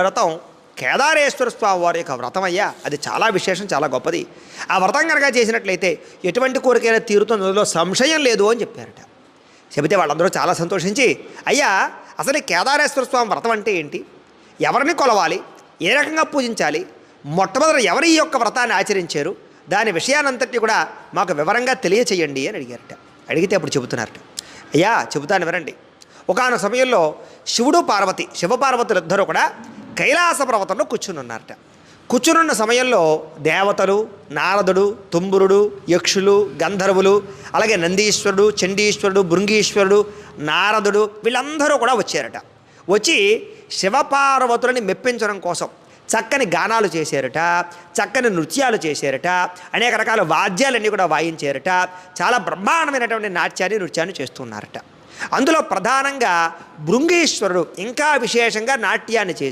వ్రతం కేదారేశ్వర స్వామి వారి యొక్క వ్రతం అయ్యా. అది చాలా విశేషం చాలా గొప్పది. ఆ వ్రతం కనుక చేసినట్లయితే ఎటువంటి కోరికైనా తీరుతో అందులో సంశయం లేదు అని చెప్పారట. చెబితే వాళ్ళందరూ చాలా సంతోషించి అయ్యా అసలు కేదారేశ్వర స్వామి వ్రతం అంటే ఏంటి? ఎవరిని కొలవాలి? ఏ రకంగా పూజించాలి? మొట్టమొదట ఎవరు ఈ యొక్క వ్రతాన్ని ఆచరించారు? దాని విషయానంతటి కూడా మాకు వివరంగా తెలియచేయండి అని అడిగారట. అడిగితే అప్పుడు చెబుతున్నారట. అయ్యా చెబుతాను వినండి. ఒకనొక సమయంలో శివుడు పార్వతి శివపార్వతులు ఇద్దరు కూడా కైలాస పర్వతంలో కూర్చుని ఉన్నారట కూర్చునున్న సమయంలో దేవతలు నారదుడు తుంబురుడు యక్షులు గంధర్వులు అలాగే నందీశ్వరుడు చండీశ్వరుడు భృంగీశ్వరుడు నారదుడు వీళ్ళందరూ కూడా వచ్చారట. వచ్చి శివపార్వతులని మెప్పించడం కోసం చక్కని గానాలు చేశారట చక్కని నృత్యాలు చేశారట అనేక రకాల వాద్యాలన్నీ కూడా వాయించారట చాలా బ్రహ్మాండమైనటువంటి నాట్యాన్ని నృత్యాన్ని చేస్తున్నారట. అందులో ప్రధానంగా భృంగీశ్వరుడు ఇంకా విశేషంగా నాట్యాన్ని చేసి